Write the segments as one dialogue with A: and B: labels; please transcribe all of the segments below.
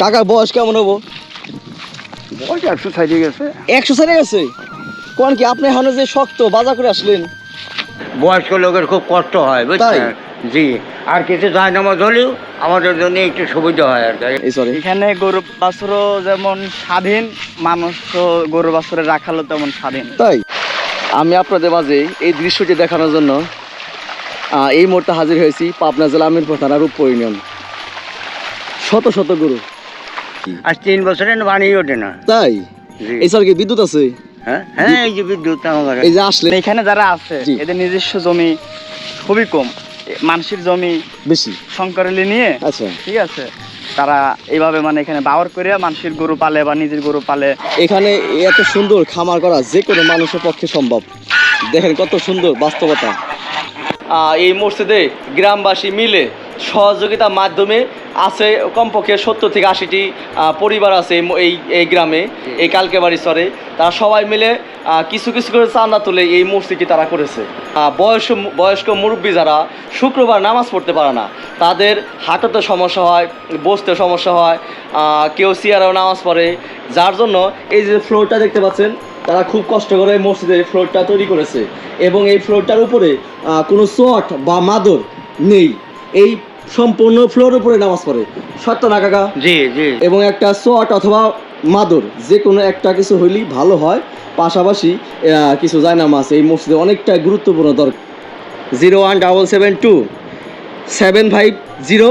A: কাকার বয়স কেমন হব?
B: ওই একশো সাইডে গেছে।
A: একশো সাইডে গেছে? কোন কি আপনি এখন যে শক্ত বাজার করে আসলেন?
B: বয়স্ক লোকের খুব কষ্ট হয়
A: তাই?
B: বুঝছেন জি। আর কিছু যায় নামাজ হলেও আমাদের জন্য একটু সুবিধা হয় আর কি।
C: এখানে গরু বাছুরও যেমন স্বাধীন মানুষ তো গরু বাছুরে রাখালো তেমন স্বাধীন।
A: তাই? আমি আপনাদের মাঝে এই দৃশ্যটি দেখানোর জন্য আহ, এই মুহূর্তে হাজির হয়েছি পাবনা জেলা আমিরপুর থানার উপ ইউনিয়ন শত শত গরু।
B: আর তিন বছরে বানিয়ে ওঠে না।
A: তাই? এই স্যার কি বিদ্যুৎ আছে?
B: হ্যাঁ হ্যাঁ এই যে বিদ্যুৎ আমার
A: এই যে আসলে
C: এখানে যারা আছে এদের নিজস্ব জমি খুবই কম। মানুষের জমি
A: বেশি?
C: শঙ্করলি নিয়ে
A: আচ্ছা।
C: ঠিক আছে। তারা এইভাবে মানে এখানে বাওয়ার করে মানুষের গরু পালে বা নিজের গরু পালে।
A: এখানে এত সুন্দর খামার করা যে কোনো মানুষের পক্ষে সম্ভব। দেখেন কত সুন্দর বাস্তবতা। এই মসজিদে গ্রামবাসী মিলে সহযোগিতার মাধ্যমে আছে কমপক্ষে সত্তর থেকে আশিটি পরিবার আছে এই এই গ্রামে এই কালকেবাড়ি স্তরে তারা সবাই মিলে কিছু কিছু করে চাঁদা তুলে এই মসজিদটি তারা করেছে। আহ, বয়স্ক বয়স্ক মুরব্বী যারা শুক্রবার নামাজ পড়তে পারে না তাদের হাঁটাতে সমস্যা হয় বসতে সমস্যা হয় কেউ চেয়ারেও নামাজ পড়ে। যার জন্য এই যে ফ্লোরটা দেখতে পাচ্ছেন তারা খুব কষ্ট করে মসজিদের ফ্লোরটা তৈরি করেছে। এবং এই ফ্লোরটার উপরে কোনো চট বা মাদর নেই। এই সম্পূর্ণ ফ্লোর উপরে নামাজ পড়ে। সত্য না কাকা?
B: জি জি।
A: এবং একটা চট অথবা মাদুর যে কোনো একটা কিছু হইলেই ভালো হয়। পাশাপাশি কিছু যায় নামাজ এই মসজিদে অনেকটা গুরুত্বপূর্ণ দরকার। Zero one double seven two seven five zero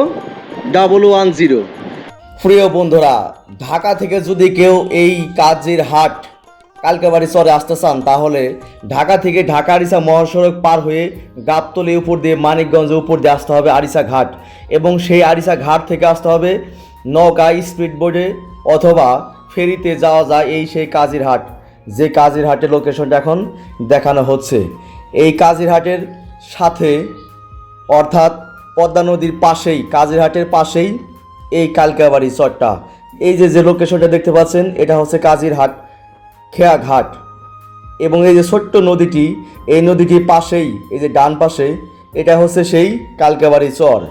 A: double one zero. প্রিয় বন্ধুরা ঢাকা থেকে যদি কেউ এই কাজের হাট কালকাবাড়ি চরে আসতে চান তাহলে ঢাকা থেকে ঢাকা আরিসা মহাসড়ক পার হয়ে গাবতলি উপর দিয়ে মানিকগঞ্জের উপর দিয়ে আসতে হবে আরিসা ঘাট এবং সেই আরিসা ঘাট থেকে আসতে হবে নৌকা স্পিড বোর্ডে অথবা ফেরিতে যাওয়া যায় এই সেই কাজির হাট যে কাজির হাটের লোকেশনটা এখন দেখানো হচ্ছে। এই কাজির হাটের সাথে অর্থাৎ পদ্মা নদীর পাশেই, কাজিরহাটের পাশেই এই কালকাবাড়ি চরটা। এই যে যে লোকেশনটা দেখতে পাচ্ছেন, এটা হচ্ছে কাজিরহাট। খেয়া ঘাট এবং এই যে ছোট্ট নদীটি, এই নদীটির পাশেই, এই যে ডান পাশে, এটা হচ্ছে সেই কালকাবাড়ি চর।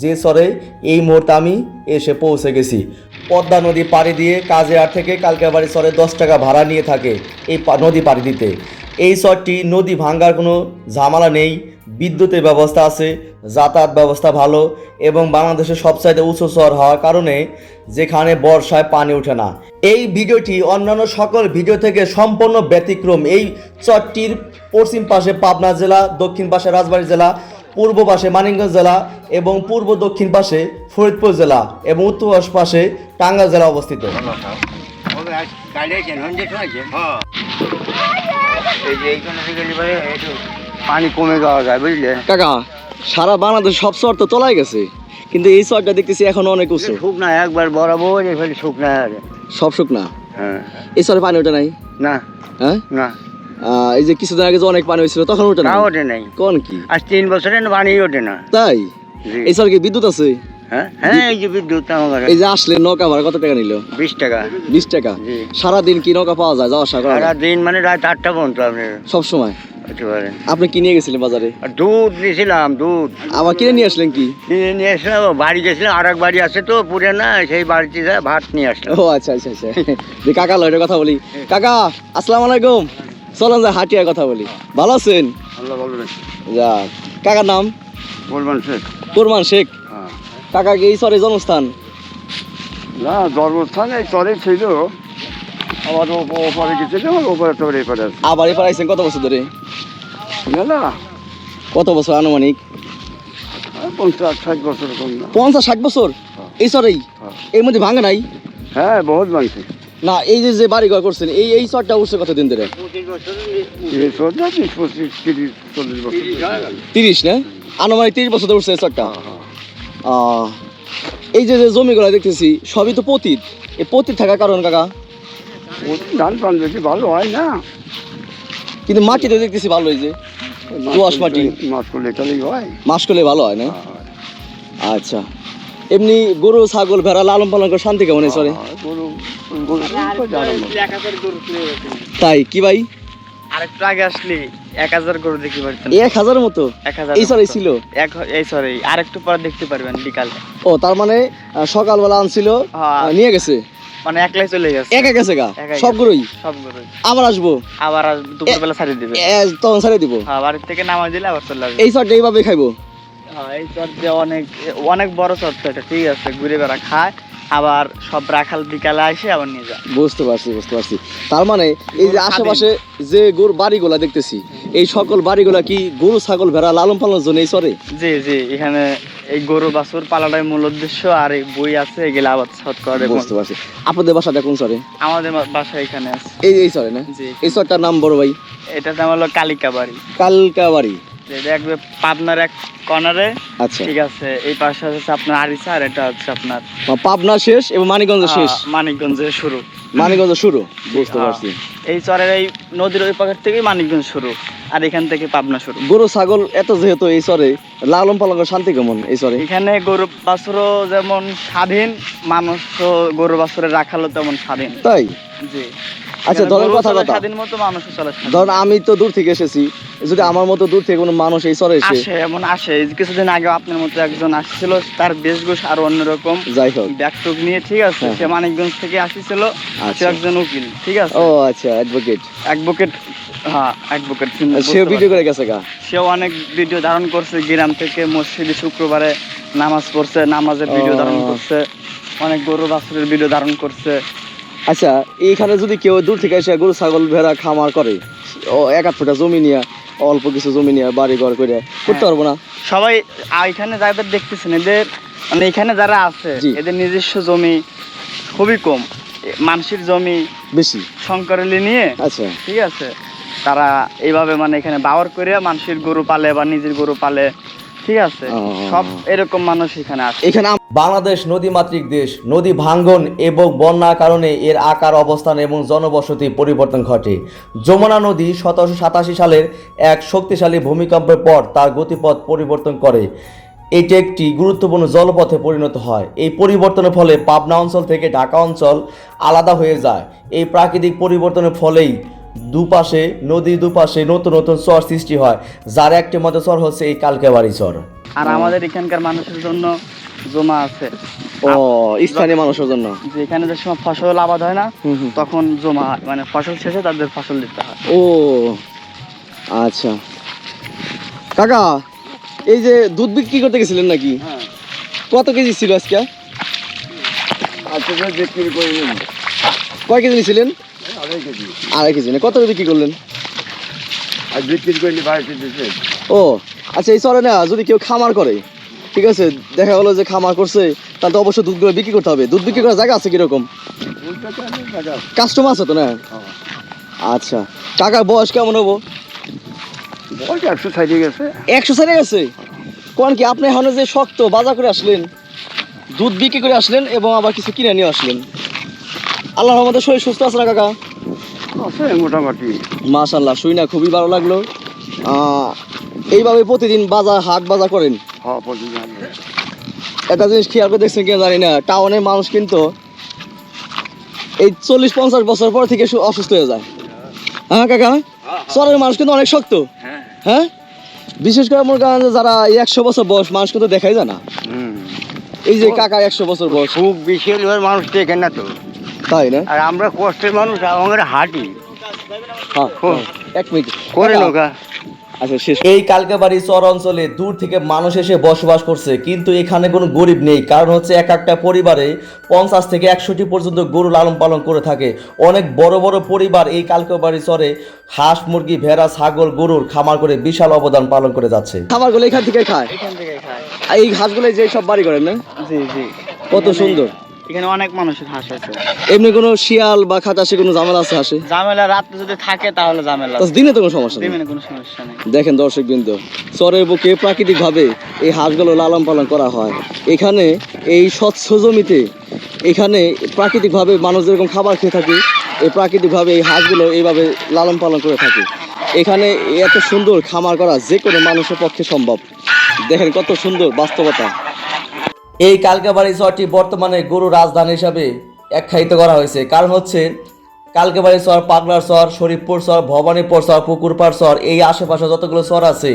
A: যে চরে এই মুহূর্তে আমি এসে পৌঁছে গেছি। পদ্মা নদী পাড়ি দিয়ে কাজে আর থেকে কালকাবাড়ি চরে দশ টাকা ভাড়া নিয়ে থাকে এই নদী পাড়ি দিতে। এই চরটি নদী ভাঙ্গার কোনো ঝামেলা নেই, বিদ্যুতের ব্যবস্থা আছে, যাতায়াত ব্যবস্থা ভালো এবং বাংলাদেশের সবচাইতে উঁচু চর হওয়ার কারণে যেখানে বর্ষায় পানি ওঠে না। এই ভিডিওটি অন্যান্য সকল ভিডিও থেকে সম্পূর্ণ ব্যতিক্রম। এই চরটির পশ্চিম পাশে পাবনা জেলা, দক্ষিণ পাশে রাজবাড়ী জেলা, পূর্ব পাশে মানিকগঞ্জ জেলা এবং পূর্ব দক্ষিণ পাশে ফরিদপুর জেলা এবং উত্তর পাশে টাঙ্গাইল জেলা অবস্থিত।
B: পানি কমে যাওয়া যায় বুঝলে?
A: কাকা সারা বাংলাদেশ সব চর তো তলায় গেছে কিন্তু এই চরটা দেখতেছি এখনও অনেক উঁচু।
B: শুকনা একবার বরাবর এখানে শুকনা
A: সব শুকনা?
B: হ্যাঁ।
A: এই চরে পানি ওঠে নাই?
B: না।
A: হ্যাঁ?
B: না।
A: আহ, এই যে কিছুদিন আগে যে অনেক পানি হয়েছিল তখন ওঠে না
B: ওঠে নাই।
A: কোন কি?
B: আর তিন বছরে বানিয়ে ওঠে না।
A: তাই? এই চর কি বিদ্যুৎ আছে?
B: হ্যাঁ? হ্যাঁ এই যে বিদ্যুৎ আমার
A: এই যে আসলে নৌকা ভাড়া কত টাকা নিল?
B: বিশ টাকা।
A: বিশ টাকা? সারাদিন কি নৌকা পাওয়া যায়? যাওয়া আসা করা
B: মানে রাত আটটা পর্যন্ত আপনি
A: সব সময়? আপনি কি নিয়ে গেছিলেন বাজারে?
B: দুধ নিয়েছিলাম দুধ।
A: আবার কিনে নিয়ে আসলেন কি?
B: নিয়ে নিয়ে বাড়ি গেছিলাম আর এক বাড়ি আছে তো পুরে না সেই বাড়িতে ভাত নিয়ে আসলাম।
A: ও আচ্ছা আচ্ছা আচ্ছা। কাকা লয়ের কথা বলি। কাকা আসসালামু আলাইকুম। চলেন যা হাটিয়ার কথা বলি। ভালো আছেন?
B: আল্লাহ বলবেন
A: যা কাকার নাম?
B: স্যার
A: কোরমান শেখ। কাকা কি এই সরে জন্মস্থান?
B: না জন্মস্থান এই চলে ছিল। আমার ও- ওপরে গেছিল ওপরে তোর এপারে আছে।
A: আবার এবার আইছেন কত বছর ধরে?
B: না না।
A: কত বছর আনুমানিক?
B: পঞ্চাশ ষাট বছর
A: পঞ্চাশ ষাট বছর? এই সরেই
B: হ্যাঁ।
A: এর মধ্যে ভাঙে নাই?
B: হ্যাঁ বহুত মানছে
A: না এই যে যে বাড়ি ঘর করছেন এই এই চরটা উঠছে কতদিন ধরে?
B: তিরিশ না?
A: আনুমানিক তিরিশ বছর ধরে উঠছে এই চরটা।
B: হ্যাঁ,
A: এই যে যে জমিগুলো দেখতেছি সবই তো পতিত। এই পতিত থাকার কারণ কাকা?
B: ধান পান বেশি ভালো হয় না।
A: কিন্তু মাটিতে দেখতেছি ভালো হয়েছে দোআঁশ মাটি।
B: মাছ করলে তাহলেই হয়।
A: মাস করলে ভালো হয় না? আচ্ছা। এমনি গরু ছাগল ভেড়া লালন পালন করে শান্তি কেমন চলে
B: গরু গরু তো জানো না।
A: তাই কি ভাই?
C: আরেকটু আগে আসলি এক হাজার গরু দেখতে পারতেন।
A: এক হাজার মতো?
C: এক হাজার
A: এই সরে ছিল?
C: এক এই সরি আরেকটু পরে দেখতে পারবেন বিকালে।
A: ও তার মানে সকালবেলা আনছিল
C: হ্যাঁ।
A: নিয়ে গেছে?
C: মানে একলাই চলে গেছে।
A: একা গেছে গা?
C: একাই
A: সবগুলোই
C: সব গরু
A: আবার আসব?
C: আবার দুপুরবেলা ছাড়িয়ে দিবে।
A: তখন ছেড়ে দিব?
C: হ্যাঁ বাড়ির থেকে নামাই দিলে আবার চলে আসবে।
A: এই চরটা এইভাবে খাইবো?
C: হ্যাঁ এই যে অনেক অনেক বড় তো এটা ঠিক আছে ঘুরে বেড়া খায়। আবার সব রাখাল বিকালে আসে আবার নিয়ে যায়।
A: বুঝতে পারছি বুঝতে পারছি। তার মানে এই যে আশেপাশে যে গরু বাড়িগুলা দেখতেছি এই সকল বাড়িগুলা কি গরু ছাগল ভেড়া লালন পালনের জন্য এই চরে?
C: জি জি এখানে এই গরু বাছুর পালাটাই মূল উদ্দেশ্য আর এই বই আছে এগুলো আবার ছট করে
A: বুঝতে পারছি। আপনাদের বাসাটা কোন চরে?
C: আমাদের বাসা এখানে আছে।
A: এই এই চরে না?
C: জি।
A: এই চরটার নাম বড় ভাই?
C: এটার নাম হলো কালিকা বাড়ি।
A: কালকা বাড়ি।
C: এটা একবে পাবনার এক কর্নারে
A: আচ্ছা।
C: ঠিক আছে এই পাশে হচ্ছে আপনার আরিসা আর এটা হচ্ছে আপনার
A: পাবনা শেষ এবং মানিকগঞ্জ শেষ?
C: আহ, মানিকগঞ্জের শুরু।
A: মানিকগঞ্জ শুরু? বুঝতে
C: হ্যাঁ।
A: পারছি।
C: এই চরের এই নদীর ওই পাশের থেকেই মানিকগঞ্জ শুরু আর এখান থেকে পাবনা শুরু।
A: গরু ছাগল এত যেহেতু এই চরে লালন পালন শান্তি কেমন এই চরে?
C: এখানে গরু বাছুরও যেমন স্বাধীন মানুষ তো গরু বাছুরে রাখালো তেমন স্বাধীন।
A: তাই?
C: জি।
A: আচ্ছা ধরেন কথা কথা। ধরেন আমি তো দূর থেকে এসেছি। যদি আমার মতো দূর থেকে কোনো মানুষ এই চরে এসে
C: আসে এমন আসে। কিছুদিন আগে আপনার মতো একজন আসছিল তার বেশভূষ আর অন্যরকম।
A: যাই হোক।
C: ব্যাগটুক নিয়ে ঠিক আছে?
A: হ্যাঁ।
C: সে মানিকগঞ্জ থেকে আসছিল সে
A: আচ্ছা।
C: একজন উকিল ঠিক আছে?
A: ও আচ্ছা অ্যাডভোকেট
C: অ্যাডভোকেট হ্যাঁ অ্যাডভোকেট
A: সে ভিডিও করে গেছে গা।
C: সেও অনেক ভিডিও ধারণ করছে গ্রাম থেকে মসজিদে শুক্রবারে নামাজ পড়ছে নামাজের ভিডিও ধারণ করছে অনেক গরু বাছুরের ভিডিও ধারণ করছে।
A: আচ্ছা এইখানে যদি কেউ দূর থেকে এসে গরু ছাগল ভেড়া খামার করে ও এক আধ ফুটা জমি নিয়ে অল্প কিছু জমি নিয়ে বাড়ি ঘর করে করতে
C: হ্যাঁ।
A: পারব না?
C: সবাই এখানে যাদের দেখতেছেন এদের মানে এখানে যারা আছে এদের নিজস্ব জমি খুবই কম। মানুষের জমি
A: বেশি।
C: শঙ্করলি নিয়ে
A: আচ্ছা।
C: ঠিক আছে তারা এইভাবে মানে এখানে বাওয়ার করে মানুষের গরু পালে বা নিজের গরু পালে ঠিক আছে? সব এরকম মানুষ এখানে আছে
A: এখানে বাংলাদেশ নদীমাতৃক দেশ নদী ভাঙ্গন এবং বন্যার কারণে এর আকার অবস্থান এবং জনবসতি পরিবর্তন ঘটে। যমুনা নদী সতেরোশো সাতাশি সালের এক শক্তিশালী ভূমিকম্পের পর তার গতিপথ পরিবর্তন করে। এটি একটি গুরুত্বপূর্ণ জলপথে পরিণত হয়। এই পরিবর্তনের ফলে পাবনা অঞ্চল থেকে ঢাকা অঞ্চল আলাদা হয়ে যায়। এই প্রাকৃতিক পরিবর্তনের ফলেই দুপাশে নদীর দুপাশে নতুন নতুন চর সৃষ্টি হয়। যার একটি মতো চর হচ্ছে এই কালকেবাড়ি চর
C: আর আমাদের এখানকার মানুষের জন্য জমা আছে।
A: ও স্থানীয় মানুষের জন্য?
C: যে এখানে যে সময় ফসল আবাদ হয় না। তখন জমা হয়। মানে ফসল শেষে তাদের ফসল দিতে হয়।
A: ও আচ্ছা। কাকা এই যে দুধ বিক্রি করতে গেছিলেন নাকি?
B: হ্যাঁ।
A: কত কেজি ছিল আজকে?
B: আজকে তো বিক্রি করে
A: কয় কেজি নিয়েছিলেন
B: আড়াই কেজি।
A: না কত বিক্রি করলেন? ও আচ্ছা এই চলে না যদি কেউ খামার করে ঠিক আছে দেখা যে খামার করছে তাহলে তো অবশ্যই দুধগুলো বিক্রি করতে হবে। দুধ বিক্রি করার জায়গা আছে কীরকম? কাস্টমার আছে তো না?
B: হ্যাঁ।
A: আচ্ছা কাকার বয়স কেমন হব?
B: একশো সাইডে গেছে।
A: একশো সাইডে গেছে? কোন কি আপনি এখন যে শক্ত বাজার করে আসলেন দুধ বিক্রি করে আসলেন এবং আবার কিছু কিনে নিয়ে আসলেন? আল্লাহর রহমতে শরীর সুস্থ আছে না কাকা?
B: আছে মোটামুটি।
A: মাশাল্লাহ শুই না খুবই ভালো লাগল। এইভাবে প্রতিদিন বাজার হাট বাজার করেন?
B: আসবে।
A: একটা জিনিস খেয়াল করে দেখছেন কিনা জানি না টাউনের মানুষ কিন্তু এই চল্লিশ পঞ্চাশ বছর পর থেকে অসুস্থ হয়ে যায়। হ্যাঁ কাকা? শহরের মানুষ কিন্তু অনেক শক্ত।
B: হ্যাঁ।
A: হ্যাঁ? বিশেষ করে মনে করেন যারা একশো বছর বয়স মানুষ কিন্তু দেখাই যায় না। এই যে কাকা একশো বছর বয়স।
B: খুব বেশি হলে মানুষ দেখে না তো।
A: তাই না?
B: আর আমরা কষ্টের মানুষ আমাদের হাঁটি।
A: হ্যাঁ এক মিনিট।
B: করে নৌকা।
A: আচ্ছা এই কালকাবাড়ি চর অঞ্চলে দূর থেকে মানুষ এসে বসবাস করছে কিন্তু এখানে কোনো গরিব নেই কারণ হচ্ছে এক একটা পরিবারে পঞ্চাশ থেকে একশোটি পর্যন্ত গরু লালন পালন করে থাকে। অনেক বড় বড় পরিবার এই কালকাবাড়ি চরে হাঁস মুরগি ভেড়া ছাগল গরুর খামার করে বিশাল অবদান পালন করে যাচ্ছে। খামারগুলো এখান থেকে খায়?
C: এখান থেকে খায়।
A: আর এই ঘাসগুলো যে সব বাড়ি করেন না?
C: জি জি।
A: কত সুন্দর।
C: এখানে অনেক মানুষের হাঁস আছে।
A: এমনি কোনো শিয়াল বা খাটাসে কোনো ঝামেলা আছে হাসে?
C: ঝামেলা রাত্রে যদি থাকে তাহলে ঝামেলা
A: তো দিনে তো কোনো সমস্যা নেই।
C: দিনে কোনো সমস্যা নেই।
A: দেখেন দর্শক বিন্দু চরের বুকে প্রাকৃতিকভাবে এই হাঁসগুলো লালন পালন করা হয়। এখানে এই স্বচ্ছ জমিতে এখানে প্রাকৃতিকভাবে মানুষ যেরকম খাবার খেয়ে থাকে এই প্রাকৃতিকভাবে এই হাঁসগুলো এইভাবে লালন পালন করে থাকে। এখানে এত সুন্দর খামার করা যে কোনো মানুষের পক্ষে সম্ভব। দেখেন কত সুন্দর বাস্তবতা। এই কালকাবাড়ি চরটি বর্তমানে গরু রাজধানী হিসাবে আখ্যায়িত করা হয়েছে। কারণ হচ্ছে কালকেবাড়ি চর পাগলার চর শরীফপুর চর ভবানীপুর চর পুকুরপাড় চর এই আশেপাশে যতগুলো চর আছে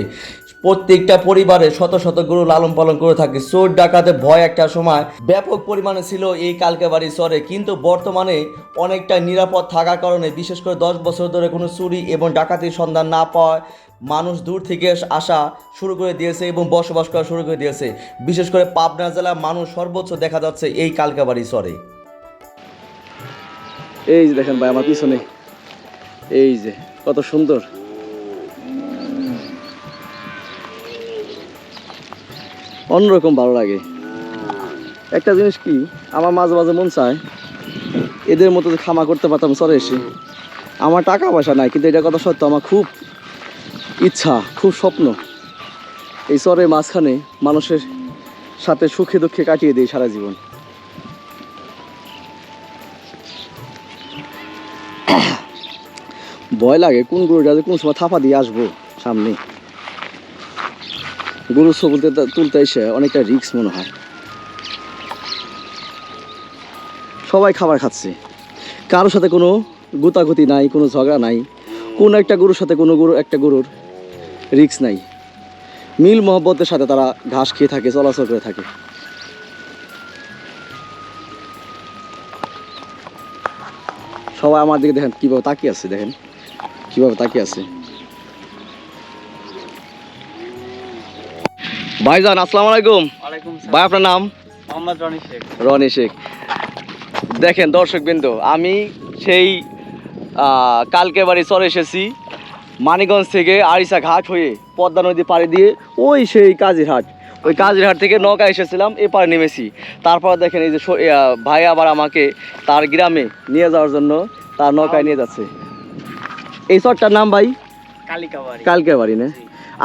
A: প্রত্যেকটা পরিবারে শত শত গরু লালন পালন করে থাকে। চোর ডাকাতে ভয় একটা সময় ব্যাপক পরিমাণে ছিল এই কালকেবাড়ি চরে। কিন্তু বর্তমানে অনেকটা নিরাপদ থাকার কারণে, বিশেষ করে দশ বছর ধরে কোনো চুরি এবং ডাকাতির সন্ধান না পাওয়ায় মানুষ দূর থেকে আসা শুরু করে দিয়েছে এবং বসবাস করা শুরু করে দিয়েছে। বিশেষ করে পাবনা জেলার মানুষ সর্বোচ্চ দেখা যাচ্ছে এই কালকাবাড়ি চরে। এই যে দেখেন ভাই, আমার পিছনে। এই যে, কত সুন্দর। অন্যরকম ভালো লাগে। একটা জিনিস কি, আমার মাঝে মাঝে মন চায়, এদের মতো খামা করতে পারতাম চরে এসে। আমার টাকা পয়সা নাই, কিন্তু এটা কথা সত্য, আমার খুব ইচ্ছা, খুব স্বপ্ন। এই চরের মাঝখানে মানুষের সাথে সুখে দুঃখে কাটিয়ে দিই সারা জীবন। ভয় লাগে কোন গরুটা কোন সময় থাপা দিয়ে আসব সামনে। গরুর ছবি তুলতে- এসে অনেকটা রিস্ক মনে হয়। সবাই খাবার খাচ্ছে। কারোর সাথে কোনো গুতাগুতি নাই, কোনো ঝগড়া নাই। কোন একটা গরুর সাথে কোনো গরু একটা গরুর রিক্স নাই। মিল মহব্বতের সাথে তারা ঘাস খেয়ে থাকে, চলাচল করে থাকে। সবাই আমার দিকে দেখেন, কীভাবে তাকিয়ে আছে, দেখেন। কীভাবে তাকিয়ে আছে। ভাইজান আসসালামু আলাইকুম। ভাই আপনার নাম?
C: মোহাম্মদ রনি শেখ।
A: রনি শেখ। দেখেন দর্শক বিন্দু আমি সেই কালকে বাড়ি চলে এসেছি মানিগঞ্জ থেকে আরিসা ঘাট হয়ে পদ্মা নদী পাড়ি দিয়ে ওই সেই কাজিরহাট ওই কাজিরহাট থেকে নৌকা এসেছিলাম এপারে নেমেছি। তারপর দেখেন এই যে ভাই আবার আমাকে তার গ্রামে নিয়ে যাওয়ার জন্য তার নৌকায় নিয়ে যাচ্ছে। এই চরটার নাম ভাই? কালকে বাড়ি। না?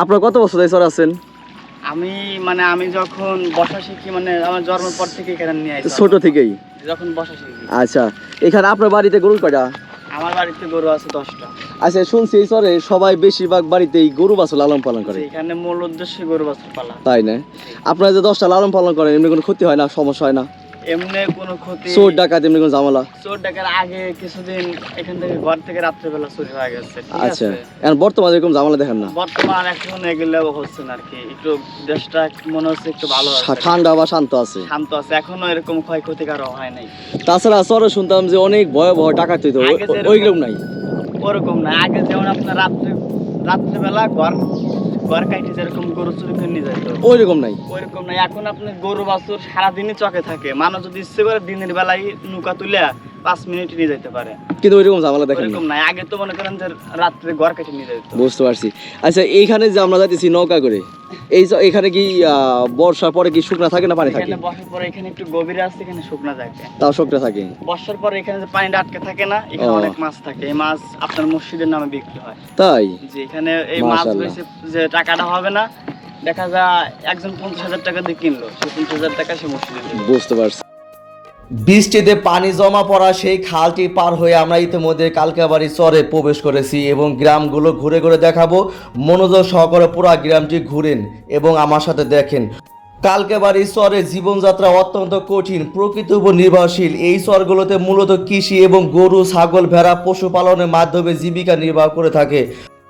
A: আপনার কত বছর এই চর আছেন?
C: আমি মানে আমি যখন বসা শিখি মানে আমার জন্মের পর থেকে এখানে নিয়ে আসি
A: ছোট থেকেই?
C: যখন বসা শিখি।
A: আচ্ছা এখানে আপনার বাড়িতে গরু কয়টা?
C: আমার বাড়িতে গরু আছে দশটা।
A: আচ্ছা শুনছি এই সরে সবাই বেশিরভাগ বাড়িতে এই গরু বাছুর লালন পালন করে।
C: এখানে মূল উদ্দেশ্য গরু বাছুর পালা।
A: তাই না? আপনারা যে দশটা লালন পালন করেন এমনি কোনো ক্ষতি হয় না সমস্যা হয় না?
C: এমনি কোনো ক্ষতি
A: চোর ডাকাত এমনি কোনো ঝামেলা?
C: চোর ডাকার আগে কিছুদিন এখান থেকে ঘর থেকে রাত্রেবেলা চুরি হয়ে গেছে
A: আচ্ছা। এখন বর্তমানে এরকম ঝামেলা দেখেন না?
C: বর্তমান এখন এগুলো হচ্ছে না আর কি। একটু দেশটা মনে হচ্ছে একটু ভালো আছে।
A: ঠান্ডা বা শান্ত আছে।
C: শান্ত আছে। এখনও এরকম ক্ষয়ক্ষতি কারও হয় নাই।
A: তাছাড়া চরে শুনতাম যে অনেক ভয়াবহ ডাকাত হইতো। ওইগুলো নাই।
C: ওরকম না আগে যেমন আপনার রাত্রে রাত্রেবেলা ঘর ঘর কাটে যেরকম গরু চুরি করে নিয়ে যেত
A: ওইরকম নাই।
C: ওইরকম নাই। এখন আপনি গরু বাছুর সারাদিনই চকে থাকে। মানুষ যদি ইচ্ছে করে দিনের বেলায় নৌকা তুলে পাঁচ মিনিট নিয়ে যেতে পারে।
A: কিন্তু ওইরকম ঝামেলা দেখেন না।
C: ওইরকম নাই। আগে তো মনে করেন যে রাত্রে ঘর কেটে নিয়ে যেত
A: বুঝতে পারছি। আচ্ছা এইখানে যে আমরা যাইতেছি নৌকা করে এই এখানে কি বর্ষার পরে কি শুকনা থাকে না পানি থাকে?
C: এখানে বসার পরে এখানে একটু গভীরে আছে এখানে শুকনা থাকে।
A: তাও শুকনা থাকে।
C: বর্ষার পরে এখানে যে পানিটা আটকে থাকে না এখানে অনেক মাছ থাকে। এই মাছ আপনার মসজিদের নামে বিক্রি হয়।
A: তাই?
C: যে এখানে এই মাছ। যে টাকাটা হবে না দেখা যায় একজন পঞ্চাশ হাজার টাকা দিয়ে কিনলো সে পঞ্চাশ হাজার টাকা সে মসজিদে
A: বুঝতে পারছি। বৃষ্টিতে পানি জমা পড়া সেই খালটি পার হয়ে আমরা ইতিমধ্যে কালকাবাড়ি চরে প্রবেশ করেছি এবং গ্রামগুলো ঘুরে ঘুরে দেখাবো। মনোযোগ সহকারে পুরো গ্রামটি ঘুরেন এবং আমার সাথে দেখেন। কালকেবাড়ি চরে জীবনযাত্রা অত্যন্ত কঠিন প্রকৃতির উপর নির্ভরশীল এই চরগুলোতে মূলত কৃষি এবং গরু, ছাগল, ভেড়া, পশুপালনের মাধ্যমে জীবিকা নির্বাহ করে থাকে।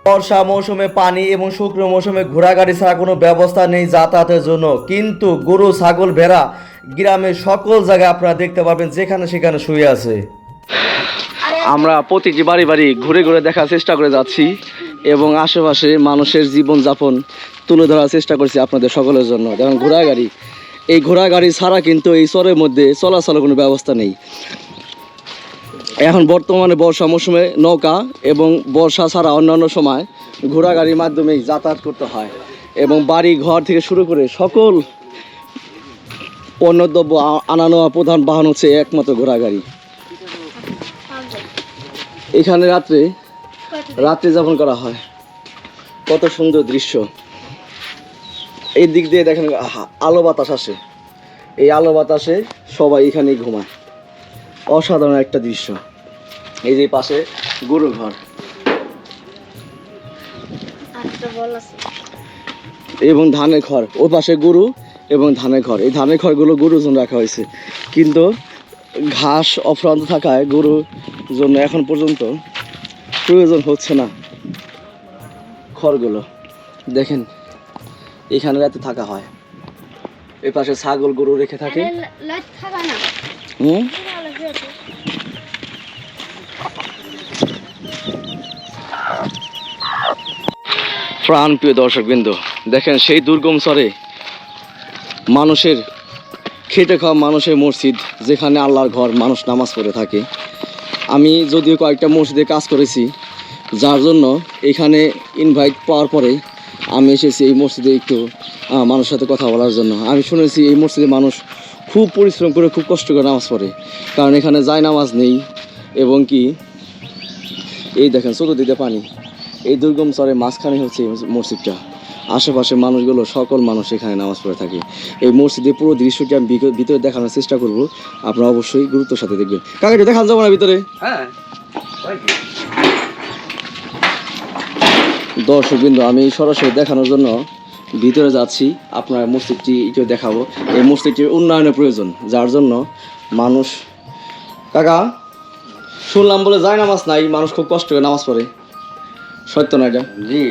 A: বর্ষা মৌসুমে পানি এবং শুকনো মৌসুমে ঘোড়াগাড়ি ছাড়া কোনো ব্যবস্থা নেই যাতায়াতের জন্য। কিন্তু গরু, ছাগল, ভেড়া গ্রামের সকল জায়গায় আপনারা দেখতে পাবেন যেখানে সেখানে শুয়ে আছে। আমরা প্রতিটি বাড়ি বাড়ি ঘুরে ঘুরে দেখার চেষ্টা করে যাচ্ছি এবং আশেপাশে মানুষের জীবনযাপন তুলে ধরার চেষ্টা করছি আপনাদের সকলের জন্য। যেমন ঘোড়াগাড়ি। এই ঘোড়াগাড়ি ছাড়া কিন্তু এই চরের মধ্যে চলাচলের কোনো ব্যবস্থা নেই। এখন বর্তমানে বর্ষা মৌসুমে নৌকা এবং বর্ষা ছাড়া অন্যান্য সময় ঘোড়াগাড়ির মাধ্যমেই যাতায়াত করতে হয় এবং বাড়ি ঘর থেকে শুরু করে সকল পণ্যদ্রব্য আ- আনা নেওয়া প্রধান বাহন হচ্ছে একমাত্র ঘোড়াগাড়ি। এখানে রাত্রে রাত্রে যাপন করা হয়। কত সুন্দর দৃশ্য। এই দিক দিয়ে দেখেন আলো বাতাস আসে। এই আলো বাতাসে সবাই এখানেই ঘুমায়। অসাধারণ একটা দৃশ্য। এই যে পাশে গরুর ঘর। এবং ধানের ঘর ও পাশে গরু এবং ধানের ঘর এই ধানের ঘরগুলো গরুর জন্য রাখা হয়েছে। কিন্তু ঘাস অফ্রান্ত থাকায় গরু জন্য এখন পর্যন্ত প্রয়োজন হচ্ছে না খড়গুলো। দেখেন এখানে রাতে থাকা হয়। এই পাশে ছাগল গরু রেখে থাকে। হুম? প্রাণ প্রিয় দর্শকবৃন্দ, দেখেন সেই দুর্গম স্তরে মানুষের খেটে খাওয়া মানুষের মসজিদ যেখানে আল্লাহর ঘর, মানুষ নামাজ পড়ে থাকে। আমি যদিও কয়েকটা মসজিদে কাজ করেছি, যার জন্য এখানে ইনভাইট পাওয়ার পরে আমি এসেছি এই মসজিদে একটু মানুষের সাথে কথা বলার জন্য। আমি শুনেছি এই মসজিদে মানুষ খুব পরিশ্রম করে খুব কষ্ট করে নামাজ পড়ে। কারণ এখানে যায় নামাজ নেই এবং কি এই দেখেন চতুর্দিকে পানি। এই দুর্গম স্তরে মাঝখানে হচ্ছে মসজিদটা। আশেপাশে মানুষগুলো সকল মানুষ এখানে নামাজ পড়ে থাকে। এই মসজিদের পুরো দৃশ্যটি আমি ভিতরে দেখানোর চেষ্টা করব। আপনারা অবশ্যই গুরুত্বের সাথে দেখবেন। কাকা এটা দেখান যাব না ভিতরে?
B: হ্যাঁ।
A: দর্শকবৃন্দ আমি সরাসরি দেখানোর জন্য ভিতরে যাচ্ছি আপনার মসজিদটি একটু দেখাবো। এই মসজিদটির উন্নয়নের প্রয়োজন যার জন্য মানুষ কাকা শুনলাম বলে যায় নামাজ নাই মানুষ খুব কষ্ট করে নামাজ পড়ে। সত্য না এটা?
B: জি।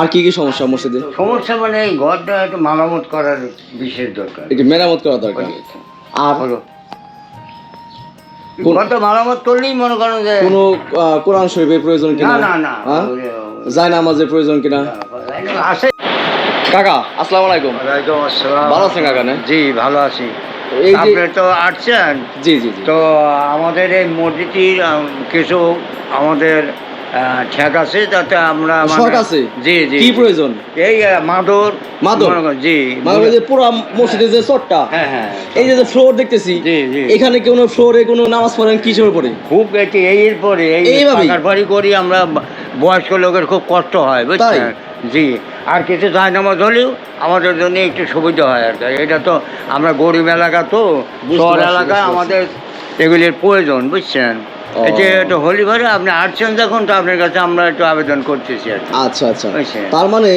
A: আর কি কি সমস্যা মসজিদে?
B: সমস্যা মানে এই ঘরটা একটু মারামত করার বিশেষ দরকার।
A: একটু মেরামত করা দরকার। আর
B: হলো ঘরটা মারামত করলেই মনে করেন যে
A: কোনো কোরআন শরীফের প্রয়োজন কিনা?
B: না না
A: হ্যাঁ? যায় নামাজের প্রয়োজন কিনা?
B: আসে।
A: কাকা আসসালামু আলাইকুম।
B: ওয়ালাইকুম আসসালাম।
A: ভালো আছেন কাকা না?
B: জি ভালো আছি। আপনি তো আসছেন?
A: জি জি
B: তো আমাদের এই মসজিদটির কিছু আমাদের ঠেক আছে যাতে আমরা মানে-
A: শখ আছে?
B: জি জি।
A: কি প্রয়োজন?
B: এই মাদুর।
A: মাদুর?
B: মনে জি।
A: মানে ওই যে পুরো মসজিদের যে চটটা
B: হ্যাঁ হ্যাঁ
A: এই যে ফ্লোর দেখতেছি এখানে কোনো ফ্লোরে কোনো নামাজ পড়েন কিসের উপরে
B: খুব এটি এই পরে এই বাড়ি করি আমরা বয়স্ক লোকের খুব কষ্ট হয় বুঝছেন? জি। আর কিছু জায়নামাজ হলেও আমাদের জন্য একটু সুবিধা হয় আর কি। এটা তো আমরা গরিব এলাকা তো শহর
A: বুঝতে
B: আমাদের এগুলির প্রয়োজন বুঝছেন। এটা একটু হলি ঘরে আপনি আসছেন যখন তো আপনার কাছে আমরা একটু আবেদন করতেছি আর
A: আচ্ছা আচ্ছা। তার মানে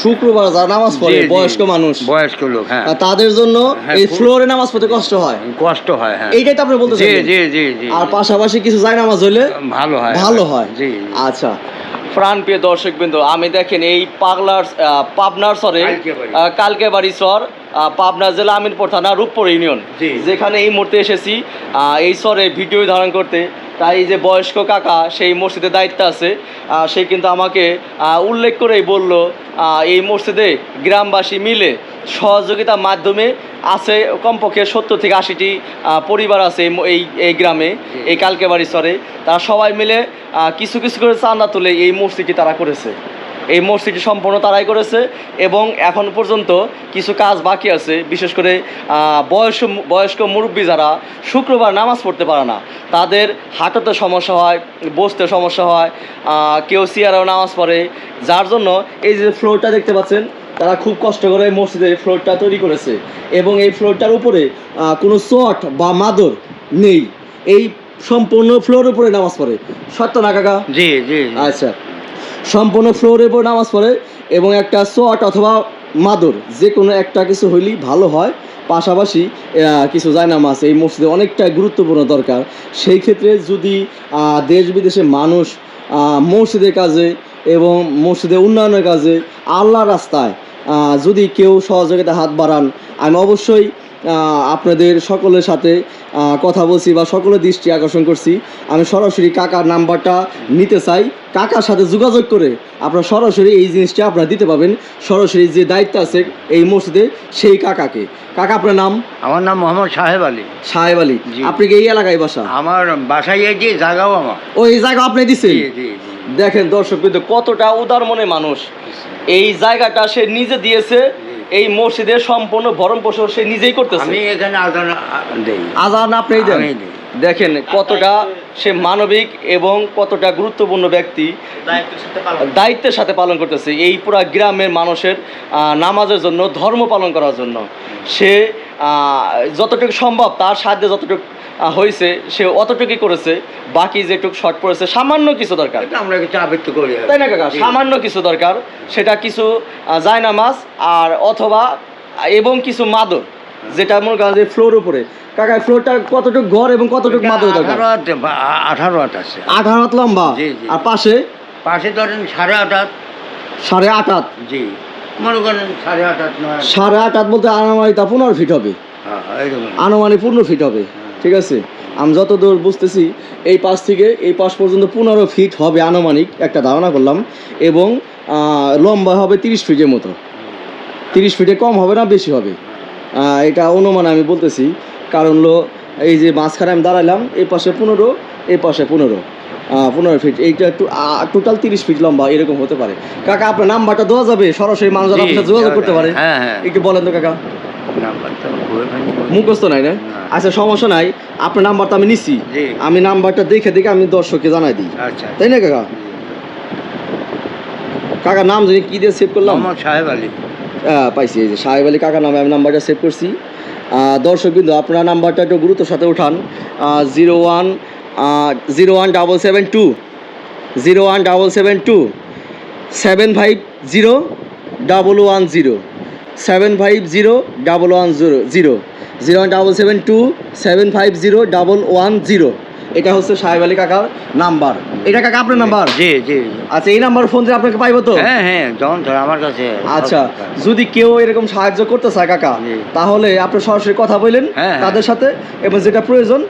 A: শুক্রবার যারা নামাজ পড়ে। বয়স্ক মানুষ
B: বয়স্ক লোক হ্যাঁ।
A: তাদের জন্য
B: হ্যাঁ,
A: এই ফ্লোরে নামাজ পড়তে কষ্ট হয়।
B: কষ্ট হয় হ্যাঁ।
A: এইটাই তো আপনি বলতে
B: জি জি জি জি।
A: আর পাশাপাশি কিছু যায় নামাজ হইলে
B: ভালো হয়
A: ভালো হয়।
B: জি
A: আচ্ছা। প্রাণ প্রিয় দর্শক বিন্দু আমি দেখেন এই পাগলার পাবনার সরে। আহ, কালকেবাড়ি সর পাবনা জেলা আমিনপুর থানা রূপপুর ইউনিয়ন।
B: জি।
A: যেখানে এই মুহূর্তে এসেছি এই সরে ভিডিও ধারণ করতে। তাই এই যে বয়স্ক কাকা সেই মসজিদের দায়িত্ব আছে। সে কিন্তু আমাকে উল্লেখ করেই বলল এই মসজিদে গ্রামবাসী মিলে সহযোগিতার মাধ্যমে আছে কমপক্ষে সত্তর থেকে আশিটি পরিবার আছে এই এই গ্রামে এই কালকে বাড়ি স্তরে তারা সবাই মিলে কিছু কিছু করে চাঁদা তুলে এই মসজিদটি তারা করেছে। এই মসজিদটি সম্পূর্ণ তারাই করেছে এবং এখন পর্যন্ত কিছু কাজ বাকি আছে বিশেষ করে আহ, বয়স্ক বয়স্ক মুরব্বী যারা শুক্রবার নামাজ পড়তে পারে না তাদের হাঁটাতে সমস্যা হয় বসতে সমস্যা হয় কেউ চেয়ারেও নামাজ পড়ে যার জন্য এই যে ফ্লোরটা দেখতে পাচ্ছেন তারা খুব কষ্ট করে মসজিদে এই ফ্লোরটা তৈরি করেছে এবং এই ফ্লোরটার উপরে কোনো চট বা মাদর নেই এই সম্পূর্ণ ফ্লোর উপরে নামাজ পড়ে। সত্য না কাকা?
B: জি জি।
A: আচ্ছা। সম্পূর্ণ ফ্লোরের উপর নামাজ পড়ে এবং একটা চট অথবা মাদুর, যে কোনো একটা কিছু হইলেই ভালো হয়। পাশাপাশি কিছু জায়নামাজ, এই মসজিদে অনেকটা গুরুত্বপূর্ণ দরকার। সেই ক্ষেত্রে যদি দেশ বিদেশে মানুষ মসজিদের কাজে এবং মসজিদের উন্নয়নের কাজে আল্লাহ রাস্তায় যদি কেউ সহযোগিতা হাত বাড়ান, আমি অবশ্যই আপনাদের সকলের সাথে কথা বলছি বা সকলের দৃষ্টি আকর্ষণ করছি। আমি সরাসরি কাকার নাম্বারটা নিতে চাই। কাকার সাথে যোগাযোগ করে আপনারা সরাসরি এই জিনিসটা আপনারা দিতে পাবেন সরাসরি যে দায়িত্ব আছে এই মসজিদে সেই কাকাকে। কাকা আপনার নাম?
B: আমার নাম মোহাম্মদ সাহেব আলী।
A: সাহেব আলী। আপনি কি এই এলাকায় বাসা?
B: আমার বাসায় এই যে জায়গাও আমার।
A: ও এই জায়গা আপনি দিচ্ছেন
B: জি।
A: দেখেন দর্শক কিন্তু কতটা উদার মনে মানুষ। এই জায়গাটা সে নিজে দিয়েছে এই মসজিদের সম্পূর্ণ ভরণ পোষণ সে নিজেই করতেছে।
B: আমি এখানে আজান দেই।
A: আজান আপনি দেন। দেখেন কতটা সে মানবিক এবং কতটা গুরুত্বপূর্ণ ব্যক্তি
C: দায়িত্বের সাথে পালন
A: দায়িত্বের সাথে পালন করতেছে। এই পুরা গ্রামের মানুষের নামাজের জন্য ধর্ম পালন করার জন্য। সে যতটুকু সম্ভব তার সাধ্যে যতটুকু হয়েছে সে অতটুকুই করেছে। বাকি যেটুকু শর্ট পড়েছে সামান্য কিছু দরকার।
B: আমরা কিছু আবৃত্তি করি
A: তাই না কাকা? সামান্য কিছু দরকার। সেটা কিছু জায়নামাজ আর অথবা এবং কিছু মাদর যেটা মনে করেন যে ফ্লোর উপরে। কাকা ফ্লোরটা কতটুকু ঘর এবং কতটুকু মাদুর দরকার?
B: আঠারো হাত আঠারো হাত আছে।
A: আঠারো হাত লম্বা?
B: জি, জি।
A: আর পাশে?
B: পাশে ধরেন সাড়ে আট হাত।
A: সাড়ে আট হাত?
B: জি। মনে করেন সাড়ে আট হাত নয় হাত।
A: সাড়ে আট হাত বলতে আনুমানিক তা পনেরো ফিট হবে।
B: হ্যাঁ এইরকম।
A: আনুমানিক পনেরো ফিট হবে। ঠিক আছে? আমি যতদূর বুঝতেছি এই পাশ থেকে এই পাশ পর্যন্ত পনেরো ফিট হবে আনুমানিক একটা ধারণা করলাম এবং আহ, লম্বা হবে তিরিশ ফিটের মতো। তিরিশ ফিটে কম হবে না বেশি হবে। এটা অনুমান আমি বলতেছি। কারণ হলো এই যে মাঝখানে আমি দাঁড়ালাম এই পাশে পনেরো এই পাশে পনেরো। পনেরো ফিট এইটা একটু টোটাল তিরিশ ফিট লম্বা এরকম হতে পারে। কাকা আপনার নাম্বারটা দেওয়া যাবে? সরাসরি মানুষ যারা আপনার যোগাযোগ করতে পারে।
B: হ্যাঁ হ্যাঁ।
A: একটু বলেন তো কাকা। মুখস্থ নাই না। আচ্ছা সমস্যা নাই। আপনার নাম্বারটা আমি নিচ্ছি আমি নাম্বারটা দেখে দেখে আমি দর্শককে জানাই দিই।
B: আচ্ছা।
A: তাই না কাকা? কাকা নাম যদি কি দিয়ে সেভ করলাম?
B: সাহেব আলী।
A: পাইছি, এই যে সাহেব আলী কাকা নামে আমি নাম্বারটা সেভ করছি। দর্শক কিন্তু আপনার নাম্বারটা একটু গুরুত্বের সাথে উঠান। Zero one zero one double seven two zero one double seven two seven five zero double one zero seven five zero double one zero zero zero one double seven two seven five zero double one zero এটা হচ্ছে সাহেব আলী কাকার number. এটা কাকা আপনার number?
B: জি জি
A: আচ্ছা এই number phone দিয়ে আপনাকে পাইবো তো?
B: হ্যাঁ হ্যাঁ যখন ধর আমার কাছে।
A: আচ্ছা যদি কেউ এরকম সাহায্য করতে চায় কাকা তাহলে আপনি সরাসরি কথা বললেন
B: হ্যাঁ,
A: তাদের সাথে এবং যেটা প্রয়োজন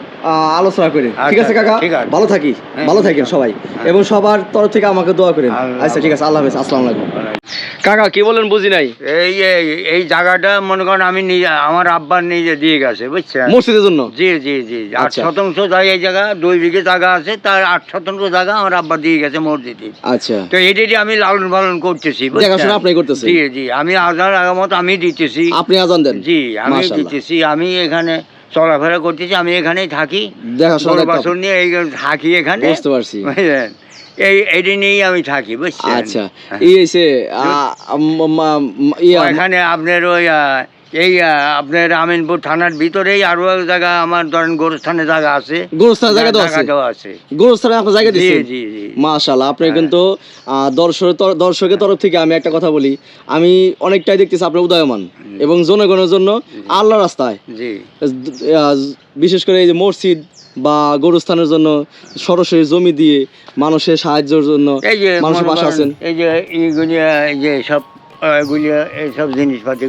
A: আলোচনা করে। ঠিক আছে
B: আচ্ছা,
A: কাকা? ভালো থাকি
B: হ্যাঁ,
A: ভালো থাকেন সবাই।
B: হ্যাঁ।
A: এবং সবার তরফ থেকে আমাকে দোয়া করেন। আচ্ছা ঠিক আছে আল্লাহ হাফেজ আসসালামু আলাইকুম। কাকা কি বলেন বুঝি নাই?
B: এই এই- জায়গাটা মনে করেন আমি নিজে আমার আব্বার নিজে দিয়ে গেছে বুঝছেন?
A: মসজিদের জন্য?
B: জি জি জি আট
A: আচ্ছা।
B: শতাংশ জায়গা এই জায়গা দুই বিঘে জায়গা আছে তার আট শতাংশ জায়গা আমার আব্বা দিয়ে গেছে মসজিদে।
A: আচ্ছা।
B: তো এটাই আমি লালন পালন করতেছি
A: দেখাশোনা আপনি করতেছেন।
B: জি জি আমি আজার আগামত আমি দিতেছি।
A: আপনি আজান দেন।
B: জি আমি দিতেছি আমি এখানে চলাফেরা করতেছি আমি এখানেই থাকি। বাছুর নিয়ে এই থাকি এখানে
A: বুঝতে পারছি
B: বুঝলেন এই এইটা নিয়েই আমি থাকি বুঝছি
A: আচ্ছা। এই
B: এখানে আপনার ওই এই আপনার আমিনপুর থানার ভিতরেই আরও এক জায়গা আমার ধরেন গোরস্থানে জায়গা আছে।
A: গোরস্থানের জায়গা আছে? গোরস্থানে আপনার জায়গা দিচ্ছেন
B: জি
A: আপনি। কিন্তু আহ, দর্শকের তরফ থেকে আমি একটা কথা বলি। আমি অনেকটাই দেখতেছি আপনার উদয়মান এবং জনগণের জন্য আল্লাহ রাস্তায়।
B: জি।
A: বিশেষ করে এই যে মসজিদ বা গরুস্থানের জন্য সরাসরি জমি দিয়ে মানুষের সাহায্যের জন্য মানুষের পাশে আছেন।
B: এই যে এই যে সব এই জিনিসপাতি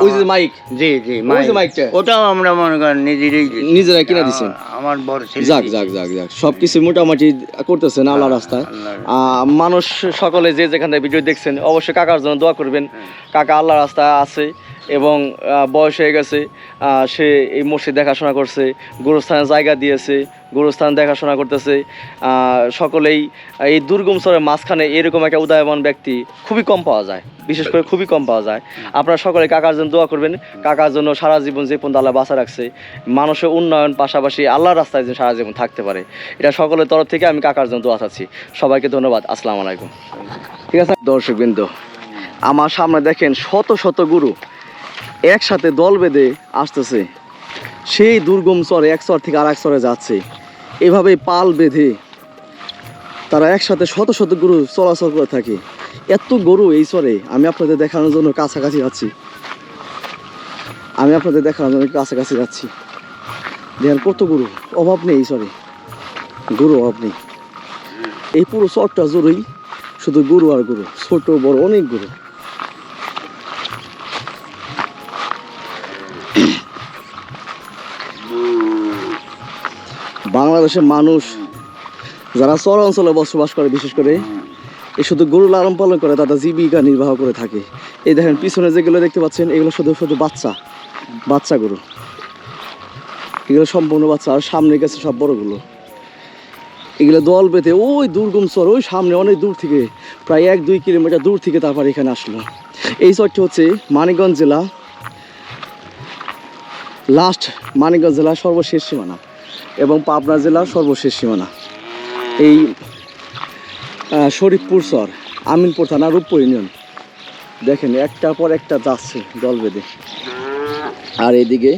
A: ওই যে মাইক
B: জি জি মাইক।
A: মাইকটা।
B: ওটাও আমরা মনে করেন নিজেরাই।
A: নিজেরাই কিনে দিছেন।
B: আমার বড়
A: যাক
B: যাক
A: যাক যাক যাক সবকিছু মোটামুটি করতেছেন আল্লাহ রাস্তায় আহ, মানুষ সকলে যে যেখান থেকে ভিডিও দেখছেন অবশ্যই কাকার জন্য দোয়া করবেন কাকা আল্লাহ রাস্তায় আছে এবং বয়স হয়ে গেছে সে এই মসজিদ দেখাশোনা করছে, গুরুস্থানে জায়গা দিয়েছে, গুরুস্থান দেখাশোনা করতেছে সকলেই এই দুর্গম স্তরের মাঝখানে এরকম একটা উদয়মান ব্যক্তি খুবই কম পাওয়া যায়, বিশেষ করে খুবই কম পাওয়া যায়। আপনারা সকলে কাকার জন্য দোয়া করবেন, কাকার জন্য সারা জীবন যে পর্যন্ত আল্লাহ বাঁচা রাখছে, মানুষের উন্নয়ন পাশাপাশি আল্লাহর রাস্তায় যেন সারা জীবন থাকতে পারে। এটা সকলের তরফ থেকে আমি কাকার জন্য দোয়া চাচ্ছি। সবাইকে ধন্যবাদ, আসসালামু আলাইকুম। ঠিক আছে? দর্শক বিন্দু আমার সামনে দেখেন শত শত গুরু। একসাথে দল বেঁধে আসতেছে। সেই দুর্গম চরে এক চর থেকে আর এক চরে যাচ্ছে। এভাবে পাল বেঁধে তারা একসাথে শত শত গরু চলাচল করে থাকে। এত গরু এই চরে, আমি আপনাদের দেখানোর জন্য কাছাকাছি যাচ্ছি। আমি আপনাদের দেখানোর জন্য কাছাকাছি যাচ্ছি। দেখেন কত গরু, অভাব নেই এই চরে। গরু অভাব নেই। এই পুরো চরটা জোরেই শুধু গরু আর গরু, ছোট, বড় অনেক গরু। বাংলাদেশের মানুষ যারা চর অঞ্চলে বসবাস করে, বিশেষ করে এই শুধু গরু লালন পালন করে, তাদের জীবিকা নির্বাহ করে থাকে। এই দেখেন, পিছনে যেগুলো দেখতে পাচ্ছেন, এগুলো শুধু শুধু বাচ্চা বাচ্চা গরু। এগুলো সম্পূর্ণ বাচ্চা, আর সামনে গেছে সব বড়গুলো। এগুলো দল পেতে ওই দুর্গম চর, ওই সামনে অনেক দূর থেকে, প্রায় এক, দুই কিলোমিটার দূর থেকে তারপর এখানে আসলো। এই চরটি হচ্ছে মানিকগঞ্জ জেলা, লাস্ট মানিকগঞ্জ জেলার সর্বশেষ সীমানা। এবং পাবনা জেলার সর্বশেষ সীমানা। এই শরীফপুর সর আমিনপুর থানা রূপপুর ইউনিয়ন। দেখেন, একটার পর একটা যাচ্ছে দল বেঁধে। আর এদিকে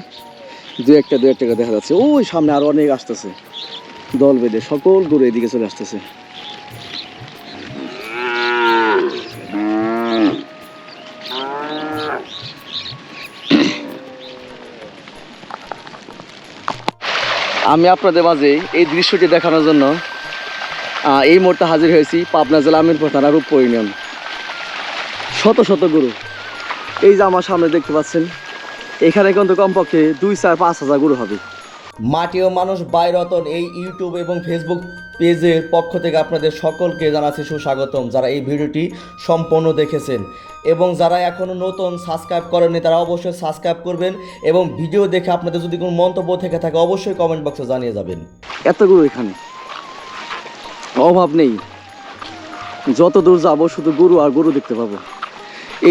A: দু একটা দু একটা দেখা যাচ্ছে। ওই সামনে আরও অনেক আসতেছে দল বেঁধে। সকল গরু এদিকে চলে আসতেছে। আমি আপনাদের মাঝে এই দৃশ্যটি দেখানোর জন্য এই মুহূর্তে হাজির হয়েছি পাবনা জেলা আমিরপুর থানা রূপপুর ইউনিয়ন। শত শত গরু। এই যে আমার সামনে দেখতে পাচ্ছেন, এখানে কিন্তু কমপক্ষে দুই চার পাঁচ হাজার গরু হবে। মাটি ও মানুষ বাইরতন এই ইউটিউব এবং ফেসবুক পেজের পক্ষ থেকে আপনাদের সকলকে জানাচ্ছি সুস্বাগতম। যারা এই ভিডিওটি সম্পূর্ণ দেখেছেন এবং যারা এখনও নতুন সাবস্ক্রাইব করেননি, তারা অবশ্যই সাবস্ক্রাইব করবেন এবং ভিডিও দেখে আপনাদের যদি কোনো মন্তব্য থেকে থাকে, অবশ্যই কমেন্ট বক্সে জানিয়ে যাবেন। এতগুলো এখানে। অভাব নেই। যত দূর যাব, শুধু গরু আর গরু দেখতে পাবো।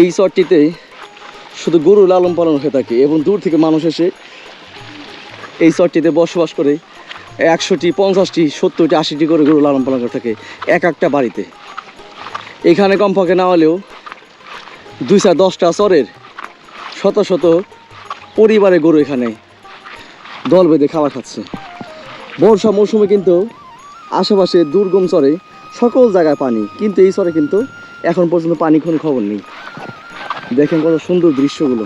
A: এই চরটিতে শুধু গরু লালন পালন হয়ে থাকে এবং দূর থেকে মানুষ এসে এই চরটিতে বসবাস করে। একশোটি, পঞ্চাশটি, সত্তরটি, আশিটি করে গরু লালন পালন করে থাকে এক একটা বাড়িতে। এখানে কমপক্ষে না হলেও দুই চার দশটা চরের শত শত পরিবারে গরু এখানে দল বেঁধে খাবার খাচ্ছে। বর্ষা মৌসুমে কিন্তু আশেপাশে দুর্গম চরে সকল জায়গায় পানি, কিন্তু এই চরে কিন্তু এখন পর্যন্ত পানি কোনো খবর নেই। দেখেন কত সুন্দর দৃশ্যগুলো।